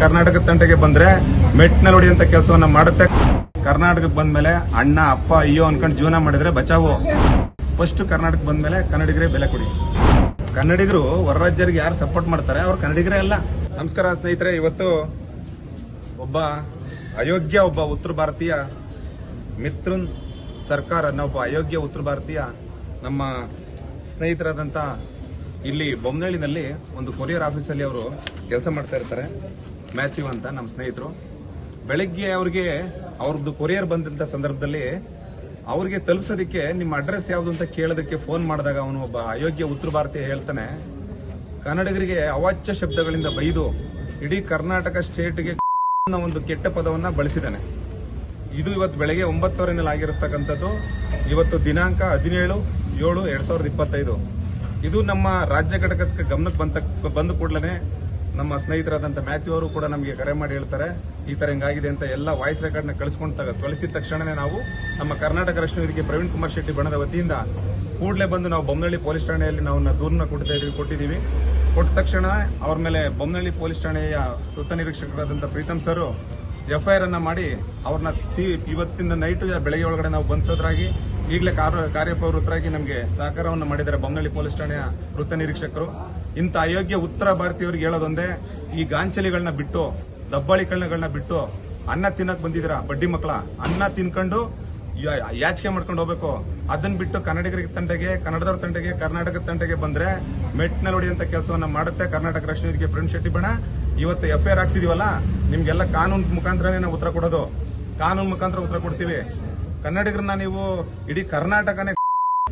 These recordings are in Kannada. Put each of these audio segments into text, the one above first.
ಕರ್ನಾಟಕ ತಂಟೆಗೆ ಬಂದ್ರೆ ಮೆಟ್ನಲ್ಲಿ ಹೊಡಿಯಂತ ಕೆಲಸವನ್ನ ಮಾಡುತ್ತೆ. ಕರ್ನಾಟಕಕ್ಕೆ ಬಂದ್ಮೇಲೆ ಅಣ್ಣ, ಅಪ್ಪ, ಅಯ್ಯೋ ಅನ್ಕೊಂಡು ಜೀವನ ಮಾಡಿದ್ರೆ ಬಚಾವು? ಫಸ್ಟ್ ಕರ್ನಾಟಕ ಬಂದ್ಮೇಲೆ ಕನ್ನಡಿಗರೇ ಬೆಲೆ ಕೊಡಿ. ಕನ್ನಡಿಗರು ಹೊರ ರಾಜ್ಯರಿಗೆ ಯಾರು ಸಪೋರ್ಟ್ ಮಾಡ್ತಾರೆ ಅವ್ರು ಕನ್ನಡಿಗರೇ ಅಲ್ಲ. ನಮಸ್ಕಾರ ಸ್ನೇಹಿತರೆ, ಇವತ್ತು ಒಬ್ಬ ಅಯೋಗ್ಯ ಒಬ್ಬ ಉತ್ತರ ಭಾರತೀಯ ಮಿತ್ರನ್ ಸರ್ಕಾರ ಒಬ್ಬ ಅಯೋಗ್ಯ ಉತ್ತರ ಭಾರತೀಯ ನಮ್ಮ ಸ್ನೇಹಿತರಾದಂಥ ಇಲ್ಲಿ ಬೊಮ್ಮನಹಳ್ಳಿನಲ್ಲಿ ಒಂದು ಕೊರಿಯರ್ ಆಫೀಸಲ್ಲಿ ಅವರು ಕೆಲಸ ಮಾಡ್ತಾ ಇರ್ತಾರೆ. ಮ್ಯಾಥ್ಯೂ ಅಂತ ನಮ್ಮ ಸ್ನೇಹಿತರು. ಬೆಳಗ್ಗೆ ಅವ್ರಿಗೆ ಅವ್ರದ್ದು ಕೊರಿಯರ್ ಬಂದಂತ ಸಂದರ್ಭದಲ್ಲಿ ಅವ್ರಿಗೆ ತಲುಪಿಸೋದಕ್ಕೆ ನಿಮ್ಮ ಅಡ್ರೆಸ್ ಯಾವುದು ಅಂತ ಕೇಳೋದಕ್ಕೆ ಫೋನ್ ಮಾಡಿದಾಗ ಅವನು ಒಬ್ಬ ಅಯೋಗ್ಯ ಉತ್ತರ ಭಾರತೀಯ ಹೇಳ್ತಾನೆ. ಕನ್ನಡಿಗರಿಗೆ ಅವಾಚ್ಯ ಶಬ್ದಗಳಿಂದ ಬೈದು ಇಡೀ ಕರ್ನಾಟಕ ಸ್ಟೇಟ್ಗೆ ಒಂದು ಕೆಟ್ಟ ಪದವನ್ನ ಬಳಸಿದ್ದಾನೆ. ಇದು ಇವತ್ತು ಬೆಳಗ್ಗೆ ಒಂಬತ್ತುವರೆನಲ್ಲಿ ಆಗಿರತಕ್ಕಂಥದ್ದು ಇವತ್ತು ದಿನಾಂಕ ಹದಿನೇಳು ಏಳು ಎರಡ್ ಸಾವಿರದ ಇಪ್ಪತ್ತೈದು. ಇದು ನಮ್ಮ ರಾಜ್ಯ ಘಟಕಕ್ಕೆ ಗಮನಕ್ಕೆ ಬಂದ ಬಂದ ಕೂಡಲೇ ನಮ್ಮ ಸ್ನೇಹಿತರಾದಂಥ ಮ್ಯಾಥ್ಯೂ ಅವರು ಕೂಡ ನಮಗೆ ಕರೆ ಮಾಡಿ ಹೇಳ್ತಾರೆ, ಈ ಥರ ಹಿಂಗಾಗಿದೆ ಅಂತ ಎಲ್ಲ ವಾಯ್ಸ್ ರೆಕಾರ್ಡ್ನ ಕಳಿಸ್ಕೊಂಡು ಕಳಿಸಿದ ತಕ್ಷಣನೇ ನಾವು ನಮ್ಮ ಕರ್ನಾಟಕ ರಕ್ಷಣಾ ವೇದಿಕೆ ಪ್ರವೀಣ್ ಕುಮಾರ್ ಶೆಟ್ಟಿ ಬಣದ ವತಿಯಿಂದ ಕೂಡಲೇ ಬಂದು ನಾವು ಬೊಮ್ಮನಹಳ್ಳಿ ಪೊಲೀಸ್ ಠಾಣೆಯಲ್ಲಿ ನಾವು ದೂರನ್ನ ಕೊಡ್ತಾ ಇದೀವಿ ಕೊಟ್ಟಿದ್ದೀವಿ. ಕೊಟ್ಟ ತಕ್ಷಣ ಅವ್ರ ಮೇಲೆ ಬೊಮ್ಮನಹಳ್ಳಿ ಪೊಲೀಸ್ ಠಾಣೆಯ ವೃತ್ತ ನಿರೀಕ್ಷಕರಾದಂಥ ಪ್ರೀತಮ್ ಸರ್ ಎಫ್ಐಆರ್ ಅನ್ನ ಮಾಡಿ ಅವ್ರನ್ನ ಇವತ್ತಿನ ನೈಟ್ ಬೆಳಗ್ಗೆ ಒಳಗಡೆ ನಾವು ಬಂಧಿಸೋದ್ರಾಗಿ ಈಗಲೇ ಕಾರ್ಯ ಕಾರ್ಯಪ್ರವೃತ್ತರಾಗಿ ನಮಗೆ ಸಹಕಾರವನ್ನು ಮಾಡಿದ್ದಾರೆ ಬೊಮ್ಮನಹಳ್ಳಿ ಪೊಲೀಸ್ ಠಾಣೆಯ ವೃತ್ತ ನಿರೀಕ್ಷಕರು. ಇಂಥ ಅಯೋಗ್ಯ ಉತ್ತರ ಭಾರತೀಯರಿಗೆ ಹೇಳೋದೊಂದೇ, ಈ ಗಾಂಚಲಿಗಳನ್ನ ಬಿಟ್ಟು, ದಬ್ಬಾಳಿ ಕಳ್ಳಗಳನ್ನ ಬಿಟ್ಟು ಅನ್ನ ತಿನ್ನಕ್ ಬಂದಿದ್ದೀರಾ ಬಡ್ಡಿ ಮಕ್ಕಳ? ಅನ್ನ ತಿನ್ಕೊಂಡು ಯಾಚಿಕೆ ಮಾಡ್ಕೊಂಡು ಹೋಗ್ಬೇಕು. ಅದನ್ನ ಬಿಟ್ಟು ಕನ್ನಡಿಗರ ತಂಡೆಗೆ, ಕನ್ನಡದವ್ರ ತಂಡೆಗೆ ಕರ್ನಾಟಕ ತಂಡೆಗೆ ಬಂದ್ರೆ ಮೆಟ್ನಲ್ಲಿ ಅಂತ ಕೆಲಸವನ್ನ ಮಾಡುತ್ತೆ ಕರ್ನಾಟಕ ರಕ್ಷಣಾ ವೇದಿಕೆ ಪ್ರೇಮ್ ಶೆಟ್ಟಿ ಬಣ ಇವತ್ತು ಎಫ್ ಐ ಆರ್ ಹಾಕ್ಸಿದೀವಲ್ಲ, ನಿಮ್ಗೆಲ್ಲ ಕಾನೂನು ಮುಖಾಂತರನೇ ನಾವು ಉತ್ತರ ಕೊಡೋದು. ಕಾನೂನು ಮುಖಾಂತರ ಉತ್ತರ ಕೊಡ್ತೀವಿ. ಕನ್ನಡಿಗರನ್ನ ನೀವು ಇಡೀ ಕರ್ನಾಟಕನೇ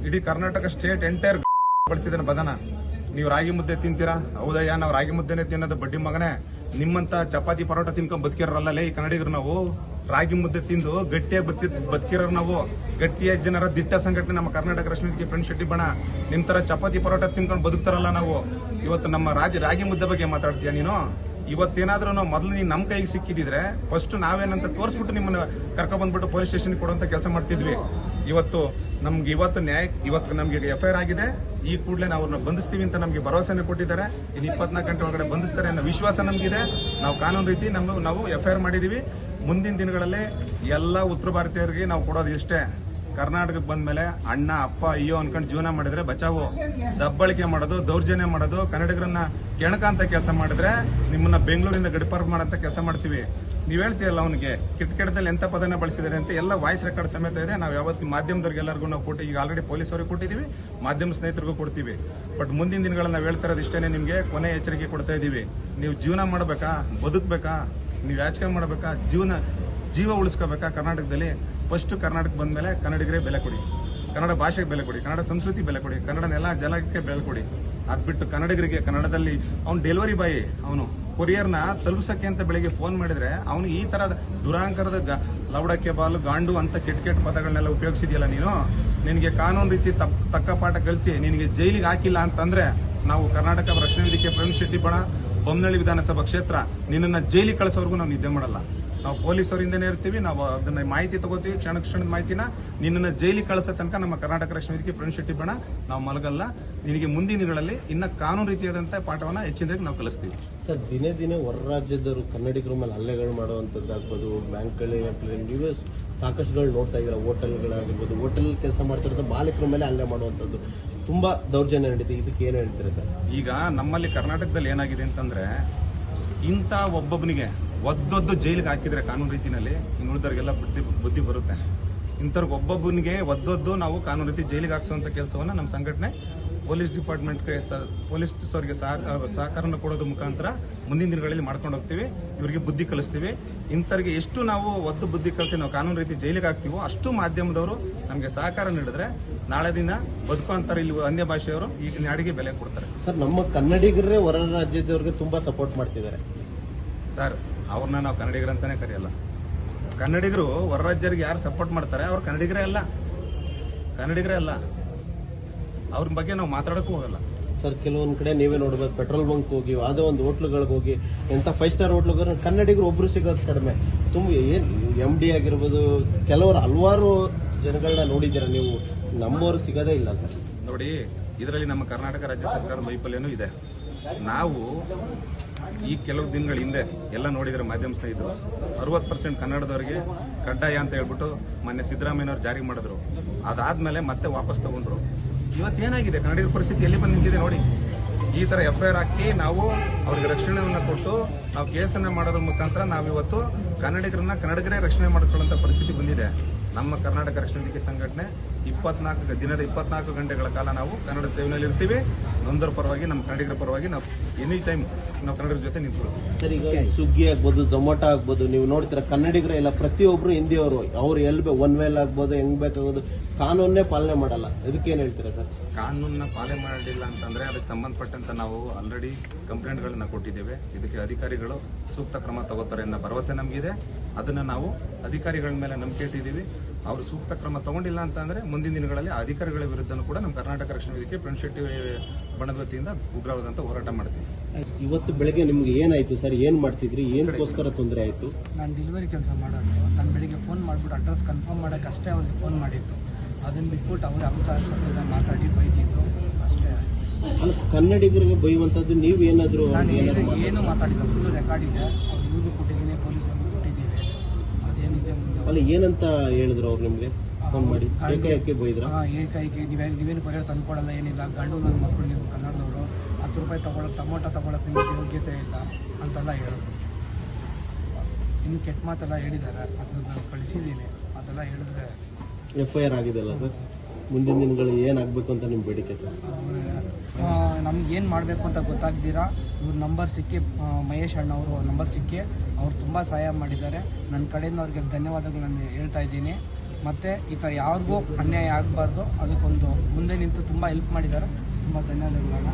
ಇಡೀ ಕರ್ನಾಟಕ ಸ್ಟೇಟ್ ಎಂಟೈರ್ ಬಳಸಿದ ಬದನ. ನೀವು ರಾಗಿ ಮುದ್ದೆ ತಿಂತೀರಾ? ಹೌದಯ್ಯ ನಾವು ರಾಗಿ ಮುದ್ದೆನೆ ತಿನ್ನೋದು ಬಡ್ಡಿ ಮಗನೇ. ನಿಮ್ಮಂತ ಚಪಾತಿ ಪರೋಟ ತಿನ್ಕೊಂಡ್ ಬದುಕಿರಲ್ಲ ಈ ಕನ್ನಡಿಗರು ನಾವು. ರಾಗಿ ಮುದ್ದೆ ತಿಂದು ಗಟ್ಟಿಯಾಗಿ ಬದುಕಿ ನಾವು. ಗಟ್ಟಿಯಾಗಿ ಜನರ ದಿಟ್ಟ ಸಂಘಟನೆ ನಮ್ಮ ಕರ್ನಾಟಕ ರಶ್ಮಿಗೆ ಫ್ರೆಂಡ್ ಶೆಟ್ಟಿ ಬಣ. ನಿಮ್ ತರ ಚಪಾತಿ ಪರೋಟ ತಿನ್ಕೊಂಡು ಬದುಕ್ತಾರಲ್ಲ ನಾವು. ಇವತ್ತು ನಮ್ಮ ರಾಜ್ಯ ರಾಗಿ ಮುದ್ದೆ ಬಗ್ಗೆ ಮಾತಾಡ್ತೀಯ ನೀನು? ಇವತ್ತೇನಾದ್ರೂ ನಾವು ಮೊದಲು ನೀನು ನಮ್ಮ ಕೈಗೆ ಸಿಕ್ಕಿದ್ರೆ ಫಸ್ಟ್ ನಾವೇನಂತ ತೋರಿಸ್ಬಿಟ್ಟು ನಿಮ್ಮನ್ನ ಕರ್ಕೊಂಡ್ ಬಂದ್ಬಿಟ್ಟು ಪೊಲೀಸ್ ಸ್ಟೇಷನ್ ಕೊಡುವಂತ ಕೆಲಸ ಮಾಡ್ತಿದ್ವಿ. ಇವತ್ತು ನಮ್ಗೆ ಇವತ್ತು ನ್ಯಾಯ, ಇವತ್ತು ನಮ್ಗೆ ಎಫ್ ಐ ಆಗಿದೆ. ಈ ಕೂಡಲೇ ನಾವು ಬಂಧಿಸ್ತೀವಿ ಅಂತ ನಮಗೆ ಭರವಸೆನೇ ಕೊಟ್ಟಿದ್ದಾರೆ. ಇನ್ನು ಇಪ್ಪತ್ನಾಲ್ಕು ಗಂಟೆ ಒಳಗಡೆ ಬಂಧಿಸ್ತಾರೆ ಅನ್ನೋ ವಿಶ್ವಾಸ ನಮಗಿದೆ. ನಾವು ಕಾನೂನು ರೀತಿ ನಮ್ಮ ನಾವು ಎಫ್ ಐ ಆರ್ ಮಾಡಿದೀವಿ. ಮುಂದಿನ ದಿನಗಳಲ್ಲಿ ಎಲ್ಲ ಉತ್ತರ ಭಾರತೀಯರಿಗೆ ನಾವು ಕೊಡೋದು ಇಷ್ಟೇ ಕರ್ನಾಟಕಕ್ಕೆ ಬಂದ್ಮೇಲೆ ಅಣ್ಣ, ಅಪ್ಪ, ಅಯ್ಯೋ ಅನ್ಕೊಂಡು ಜೀವನ ಮಾಡಿದ್ರೆ ಬಚಾವು? ದಬ್ಬಳಿಕೆ ಮಾಡೋದು, ದೌರ್ಜನ್ಯ ಮಾಡೋದು, ಕನ್ನಡಿಗರನ್ನ ಕೆಣಕಂತ ಕೆಲಸ ಮಾಡಿದ್ರೆ ನಿಮ್ಮನ್ನ ಬೆಂಗಳೂರಿಂದ ಗಡಿಪಾರು ಮಾಡಂತ ಕೆಲಸ ಮಾಡ್ತೀವಿ. ನೀವ್ ಹೇಳ್ತೀಯಲ್ಲ ಅವನಿಗೆ ಕೆಟ್ಟ ಕೆಟ್ಟದಲ್ಲಿ ಎಂತ ಪದನ ಬಳಸಿದ್ದಾರೆ ಅಂತ ಎಲ್ಲ ವಾಯ್ಸ್ ರೆಕಾರ್ಡ್ ಸಮೇತ ಇದೆ. ನಾವು ಯಾವತ್ತು ಮಾಧ್ಯಮದವ್ರಿಗೆ ಎಲ್ಲರಿಗೂ ನಾವು ಕೊಟ್ಟು ಈಗ ಆಲ್ರೆಡಿ ಪೊಲೀಸ್ ಅವ್ರಿಗೆ ಕೊಟ್ಟಿದ್ದೀವಿ ಮಾಧ್ಯಮ ಸ್ನೇಹಿತರಿಗೂ ಕೊಡ್ತೀವಿ. ಬಟ್ ಮುಂದಿನ ದಿನಗಳಲ್ಲಿ ನಾವು ಹೇಳ್ತಾ ಇರೋದು ಇಷ್ಟೇ ನಿಮ್ಗೆ, ಕೊನೆ ಎಚ್ಚರಿಕೆ ಕೊಡ್ತಾ ಇದೀವಿ. ನೀವು ಜೀವನ ಮಾಡಬೇಕಾ? ಬದುಕಬೇಕಾ? ನೀವು ಯಾಚಕ ಮಾಡಬೇಕಾ? ಜೀವನ ಜೀವ ಉಳಿಸ್ಕೋಬೇಕಾ ಕರ್ನಾಟಕದಲ್ಲಿ? ಫಸ್ಟ್ ಕರ್ನಾಟಕ ಬಂದ್ಮೇಲೆ ಕನ್ನಡಿಗರೇ ಬೆಲೆ ಕೊಡಿ. ಕನ್ನಡ ಭಾಷೆಗೆ ಬೆಲೆ ಕೊಡಿ, ಕನ್ನಡ ಸಂಸ್ಕೃತಿ ಬೆಲೆ ಕೊಡಿ ಕನ್ನಡ ನೆಲ ಜಲಕ್ಕೆ ಬೆಲೆ ಕೊಡಿ. ಅದ್ ಬಿಟ್ಟು ಕನ್ನಡಿಗರಿಗೆ, ಕನ್ನಡದಲ್ಲಿ ಅವ್ನು ಡೆಲಿವರಿ ಬಾಯ್ ಅವನು ಕೊರಿಯರ್ನ ತಲುಪಿಸಕ್ಕೆ ಅಂತ ಬೆಳಿಗ್ಗೆ ಫೋನ್ ಮಾಡಿದ್ರೆ ಅವನು ಈ ತರ ದುರಾಂಕರದ ಲವಡಕ್ಕೆ ಬಾಲು, ಗಾಂಡು ಅಂತ ಕೆಟ್ಟ ಕೆಟ್ಟ ಪದಗಳನ್ನೆಲ್ಲ ಉಪಯೋಗಿಸಿದ್ಯಲ್ಲ ನೀನು? ನಿನಗೆ ಕಾನೂನು ರೀತಿ ತಕ್ಕ ಪಾಠ ಕಲಿಸಿ, ನಿನಗೆ ಜೈಲಿಗೆ ಹಾಕಿಲ್ಲ ಅಂತಂದ್ರೆ ನಾವು ಕರ್ನಾಟಕ ರಕ್ಷಣೆ ಪ್ರೇಮ್ ಶೆಟ್ಟಿ ಬಣ ಬೊಮ್ಮನಳ್ಳಿ ವಿಧಾನಸಭಾ ಕ್ಷೇತ್ರ, ನಿನ್ನನ್ನು ಜೈಲಿಗೆ ಕಳಿಸೋವರೆಗೂ ನಾವು ನಿದ್ದೆ ಮಾಡಲ್ಲ. ನಾವು ಪೊಲೀಸವರಿಂದನೇ ಇರ್ತೀವಿ ನಾವು ಅದನ್ನ ಮಾಹಿತಿ ತಗೋತೀವಿ ಕ್ಷಣ ಕ್ಷಣದ ಮಾಹಿತಿನ ನಿನ್ನನ್ನು ಜೈಲಿಗೆ ಕಳಿಸೋ ತನಕ ನಮ್ಮ ಕರ್ನಾಟಕ ರಕ್ಷಣಾ ವೇದಿಕೆ ಫ್ರೆಂಡ್ಶಿಪ್ ಶೆಟ್ಟಿ ಬಣ ನಾವು ಮಲಗಲ್ಲ. ನಿನಗೆ ಮುಂದಿನ ದಿನಗಳಲ್ಲಿ ಇನ್ನ ಕಾನೂನು ರೀತಿಯಾದಂತಹ ಪಾಠವನ್ನ ಹೆಚ್ಚಿನ ನಾವು ಕಲಿಸ್ತೀವಿ. ಸರ್ ದಿನೇ ದಿನೇ ಹೊರ ರಾಜ್ಯದವರು ಕನ್ನಡಿಗರ ಮೇಲೆ ಹಲ್ಲೆಗಳು ಮಾಡುವಂಥದ್ದಾಗ್ಬೋದು ಬ್ಯಾಂಕ್ಗಳಲ್ಲಿ ನೀವೇ ಸಾಕಷ್ಟುಗಳು ನೋಡ್ತಾ ಇದ್ದೀರಾ ಹೋಟೆಲ್ಗಳಾಗಿರ್ಬೋದು ಹೋಟೆಲ್ ಕೆಲಸ ಮಾಡ್ತಿರೋದು ಬಾಲಕರ ಮೇಲೆ ಹಲ್ಲೆ ಮಾಡುವಂಥದ್ದು. ತುಂಬಾ ದೌರ್ಜನ್ಯ ನಡೀತಿದೆ. ಇದಕ್ಕೆ ಏನು ಹೇಳ್ತೀರಾ ಸರ್? ಈಗ ನಮ್ಮಲ್ಲಿ ಕರ್ನಾಟಕದಲ್ಲಿ ಏನಾಗಿದೆ ಅಂತಂದ್ರೆ ಇಂಥ ಒಬ್ಬೊಬ್ಬನಿಗೆ ಒದ್ದೊದ್ದು ಜೈಲಿಗೆ ಹಾಕಿದ್ರೆ ಕಾನೂನು ರೀತಿನಲ್ಲಿ ಇನ್ನು ಉಳಿದವ್ರಿಗೆಲ್ಲ ಬುದ್ಧಿ ಬುದ್ಧಿ ಬರುತ್ತೆ. ಇಂಥವ್ರಿಗೆ ಒಬ್ಬೊಬ್ಬನಿಗೆ ಒದ್ದೊದ್ದು ನಾವು ಕಾನೂನು ರೀತಿ ಜೈಲಿಗೆ ಹಾಕ್ಸೋವಂಥ ಕೆಲಸವನ್ನು ನಮ್ಮ ಸಂಘಟನೆ ಪೊಲೀಸ್ ಡಿಪಾರ್ಟ್ಮೆಂಟ್ಗೆ ಪೊಲೀಸ್ ಅವರಿಗೆ ಸಹಕಾರನ ಕೊಡೋದು ಮುಖಾಂತರ ಮುಂದಿನ ದಿನಗಳಲ್ಲಿ ಮಾಡ್ಕೊಂಡು ಹೋಗ್ತೀವಿ ಇವರಿಗೆ ಬುದ್ಧಿ ಕಲಿಸ್ತೀವಿ. ಇಂಥವ್ರಿಗೆ ಎಷ್ಟು ನಾವು ಒದ್ದು ಬುದ್ಧಿ ಕಲಿಸಿ ನಾವು ಕಾನೂನು ರೀತಿ ಜೈಲಿಗೆ ಹಾಕ್ತೀವೋ ಅಷ್ಟು ಮಾಧ್ಯಮದವರು ನಮಗೆ ಸಹಕಾರ ನೀಡಿದ್ರೆ ನಾಳೆ ದಿನ ಬದುಕುವಂತಾರೆ ಇಲ್ಲಿ ಅನ್ಯ ಭಾಷೆಯವರು ಈಗ ನಾಡಿಗೆ ಬೆಲೆ ಕೊಡ್ತಾರೆ. ಸರ್ ನಮ್ಮ ಕನ್ನಡಿಗರೇ ಹೊರ ರಾಜ್ಯದವ್ರಿಗೆ ತುಂಬಾ ಸಪೋರ್ಟ್ ಮಾಡ್ತಿದ್ದಾರೆ. ಸರ್ ಅವ್ರನ್ನ ನಾವು ಕನ್ನಡಿಗರಂತಾನೆ ಕರೆಯಲ್ಲ. ಕನ್ನಡಿಗರು ಹೊರರಾಜ್ಯರಿಗೆ ಯಾರು ಸಪೋರ್ಟ್ ಮಾಡ್ತಾರೆ ಅವ್ರು ಕನ್ನಡಿಗರೇ ಅಲ್ಲ. ಕನ್ನಡಿಗರೇ ಅಲ್ಲ. ಅವ್ರ ಬಗ್ಗೆ ನಾವು ಮಾತಾಡೋಕ್ಕೂ ಹೋಗಲ್ಲ. ಸರ್ ಕೆಲವೊಂದ್ ಕಡೆ ನೀವೇ ನೋಡ್ಬೋದು ಪೆಟ್ರೋಲ್ ಬಂಕ್ ಹೋಗಿ ಯಾವುದೇ ಒಂದು ಹೋಟ್ಲುಗಳಿಗೆ ಹೋಗಿ ಎಂಥ ಫೈವ್ ಸ್ಟಾರ್ ಹೋಟ್ಲುಗಳು ಕನ್ನಡಿಗರು ಒಬ್ರು ಸಿಗೋದು ಕಡಿಮೆ. ತುಂಬ ಏನು ಎಂ ಡಿ ಆಗಿರ್ಬೋದು ಕೆಲವರು ಹಲವಾರು ಜನಗಳನ್ನ ನೋಡಿದ್ದೀರ ನೀವು? ನಮ್ಮವರು ಸಿಗೋದೇ ಇಲ್ಲ ಸರ್ ನೋಡಿ ಇದರಲ್ಲಿ ನಮ್ಮ ಕರ್ನಾಟಕ ರಾಜ್ಯ ಸರ್ಕಾರದ ವೈಫಲ್ಯನೂ ಇದೆ. ನಾವು ಈ ಕೆಲವು ದಿನಗಳ ಹಿಂದೆ ಎಲ್ಲ ನೋಡಿದ್ರೆ ಮಾಧ್ಯಮ ಸ್ನೇಹಿತರು, ಅರವತ್ತು ಪರ್ಸೆಂಟ್ ಕನ್ನಡದವರಿಗೆ ಕಡ್ಡಾಯ ಅಂತ ಹೇಳ್ಬಿಟ್ಟು ಮೊನ್ನೆ ಸಿದ್ದರಾಮಯ್ಯನವ್ರು ಜಾರಿ ಮಾಡಿದ್ರು. ಅದಾದ್ಮೇಲೆ ಮತ್ತೆ ವಾಪಸ್ ತಗೊಂಡ್ರು. ಇವತ್ತೇನಾಗಿದೆ ಕನ್ನಡಿಗರ ಪರಿಸ್ಥಿತಿ ಎಲ್ಲಿ ಬಂದು ನಿಂತಿದೆ ನೋಡಿ. ಈ ತರ ಎಫ್ ಐ ಆರ್ ಹಾಕಿ ನಾವು ಅವ್ರಿಗೆ ರಕ್ಷಣೆಯನ್ನು ಕೊಟ್ಟು ನಾವು ಕೇಸನ್ನ ಮಾಡೋದ್ರ ಮುಖಾಂತರ ನಾವಿವತ್ತು ಕನ್ನಡಿಗರನ್ನ ಕನ್ನಡಿಗರೇ ರಕ್ಷಣೆ ಮಾಡ್ಕೊಳ್ಳೋಂಥ ಪರಿಸ್ಥಿತಿ ಬಂದಿದೆ. ನಮ್ಮ ಕರ್ನಾಟಕ ರಕ್ಷಣಾ ಸಂಘಟನೆ ಇಪ್ಪತ್ನಾಲ್ಕು ದಿನದ ಇಪ್ಪತ್ನಾಲ್ಕು ಗಂಟೆಗಳ ಕಾಲ ನಾವು ಕನ್ನಡ ಸೇವೆಯಲ್ಲಿ ಇರ್ತೀವಿ. ನೊಂದರ ಪರವಾಗಿ ನಮ್ಮ ಕನ್ನಡಿಗರ ಪರವಾಗಿ ನಾವು ಎನಿ ಟೈಮ್ ನಾವು ಕನ್ನಡಿಗರ ಜೊತೆ ನಿಂತ್ಕೊಳ್ತೀವಿ. ಸರ್ ಈಗ ಸುಗ್ಗಿ ಆಗ್ಬೋದು ಝೊಮ್ಯಾಟೊ ಆಗ್ಬೋದು ನೀವು ನೋಡ್ತೀರಾ ಕನ್ನಡಿಗರ ಇಲ್ಲ ಪ್ರತಿಯೊಬ್ಬರು ಹಿಂದಿಯವರು ಅವ್ರು ಎಲ್ಲಿ ಬೇಕು ಒನ್ ವೇಲ್ ಆಗ್ಬೋದು ಹೆಂಗ್ ಬೇಕಾಗೋದು ಕಾನೂನೇ ಪಾಲನೆ ಮಾಡಲ್ಲ. ಅದಕ್ಕೇನು ಹೇಳ್ತೀರಾ ಸರ್? ಕಾನೂನನ್ನ ಪಾಲನೆ ಮಾಡಿಲ್ಲ ಅಂತಂದ್ರೆ ಅದಕ್ಕೆ ಸಂಬಂಧಪಟ್ಟಂತ ನಾವು ಆಲ್ರೆಡಿ ಕಂಪ್ಲೇಂಟ್ಗಳನ್ನ ಕೊಟ್ಟಿದ್ದೇವೆ. ಇದಕ್ಕೆ ಅಧಿಕಾರಿಗಳು ಸೂಕ್ತ ಕ್ರಮ ತಗೋತಾರೆ ಅನ್ನೋ ಭರವಸೆ ನಮಗಿದೆ. ಅದನ್ನ ನಾವು ಅಧಿಕಾರಿಗಳ ಮೇಲೆ ನಂಬಿಕೆ ಇಟ್ಟಿದ್ದೀವಿ. ಅವರು ಸೂಕ್ತ ಕ್ರಮ ತಗೊಂಡಿಲ್ಲ ಅಂತಂದ್ರೆ ಮುಂದಿನ ದಿನಗಳಲ್ಲಿ ಅಧಿಕಾರಿಗಳ ವಿರುದ್ಧನೂ ಕೂಡ ನಮ್ಮ ಕರ್ನಾಟಕ ರಕ್ಷಣಾ ವೇದಿಕೆ ಫ್ರೆಂಡ್ ಶೆಟ್ಟಿ ಬಣದ ವತಿಯಿಂದ ಉಗ್ರವಾದಂತ ಹೋರಾಟ ಮಾಡ್ತೀವಿ. ಇವತ್ತು ಬೆಳಗ್ಗೆ ನಿಮ್ಗೆ ಏನಾಯ್ತು ಸರ್? ಏನ್ ಮಾಡ್ತಿದ್ರಿ? ಏನಕ್ಕೋಸ್ಕರ ತೊಂದರೆ ಆಯ್ತು? ನಾನು ಡೆಲಿವರಿ ಕೆಲಸ ಮಾಡೋದು. ನಾನು ಬೆಳಿಗ್ಗೆ ಫೋನ್ ಮಾಡಿಬಿಟ್ಟು ಅಡ್ರೆಸ್ ಕನ್ಫರ್ಮ್ ಮಾಡೋಕ್ಕೆ ಅಷ್ಟೇ ಅವ್ರಿಗೆ ಫೋನ್ ಮಾಡಿತ್ತು ಅದನ್ನು ಬಿಟ್ಬಿಟ್ಟು ಅವ್ರು ಅಂಶ ಮಾತಾಡಿ ಬೈದಿದ್ದು. ಅಷ್ಟೇ ಅಲ್ಲ ಕನ್ನಡಿಗರಿಗೆ ಬೈಯುವಂತದ್ದು ನೀವು ಏನಾದ್ರು ಏನು ಮಾತಾಡಿದ್ರು ಏನು ಮಾತಾಡಿಲ್ಲ. ಫುಲ್ ರೆಕಾರ್ಡ್ ಇದೆ. ಅವ್ರು ಇವ್ರಿಗೂ ಕೊಟ್ಟಿದ್ದೀನಿ ಪೊಲೀಸರಿಗೂ ಕೊಟ್ಟಿದ್ದೀವಿ ಅದೇನಿದೆ ಮುಂದೆ ಅಲ್ಲ ಏನಂತ ಹೇಳಿದ್ರು ಅವ್ರು ನಿಮ್ಗೆ? ಫೋನ್ ಮಾಡಿ. ಏಕಾಏಕಿ ಬೈದ್ರ? ಹಾಂ ನೀವೇ ನೀವೇನು ಪರಿಹಾರ ತಂದ್ಕೊಡಲ್ಲ ಏನಿಲ್ಲ. ಗಂಡು ನನ್ನ ಮಕ್ಕಳು ನೀವು ಕನ್ನಡದವರು. ಹತ್ತು ರೂಪಾಯಿ ತೊಗೊಳಕ್ಕೆ ಟೊಮೊಟೊ ತೊಗೊಳಕ್ಕೆ ನಿಮಗೆ ಯೋಗ್ಯತೆ ಇಲ್ಲ ಅಂತೆಲ್ಲ ಹೇಳಿದ್ರು. ಇನ್ನು ಕೆಟ್ಟ ಮಾತೆಲ್ಲ ಹೇಳಿದ್ದಾರೆ. ಅದನ್ನ ನಾನು ಕಳಿಸಿದ್ದೀನಿ. ಅದೆಲ್ಲ ಹೇಳಿದ್ರೆ ಎಫ್ ಐ ಆರ್ ಆಗಿದೆಲ್ಲ ಸರ್ ಮುಂದಿನ ದಿನಗಳು ಏನಾಗಬೇಕು ಅಂತ ನಿಮ್ಮ ಬೇಡಿಕೆ ಸರ್ ನಮ್ಗೆ ಏನು ಮಾಡಬೇಕು ಅಂತ ಗೊತ್ತಾಗ್ದಿರಾ? ಇವ್ರ ನಂಬರ್ ಸಿಕ್ಕಿ ಮಹೇಶ್ ಅಣ್ಣವರು ನಂಬರ್ ಸಿಕ್ಕಿ ಅವ್ರು ತುಂಬ ಸಹಾಯ ಮಾಡಿದ್ದಾರೆ. ನನ್ನ ಕಡೆಯಿಂದ ಅವ್ರಿಗೆ ಧನ್ಯವಾದಗಳು ನಾನು ಹೇಳ್ತಾ ಇದ್ದೀನಿ. ಮತ್ತು ಈ ಥರ ಯಾರಿಗೂ ಅನ್ಯಾಯ ಆಗಬಾರ್ದು. ಅದಕ್ಕೊಂದು ಮುಂದೆ ನಿಂತು ತುಂಬ ಹೆಲ್ಪ್ ಮಾಡಿದ್ದಾರೆ. ತುಂಬ ಧನ್ಯವಾದಗಳನ್ನ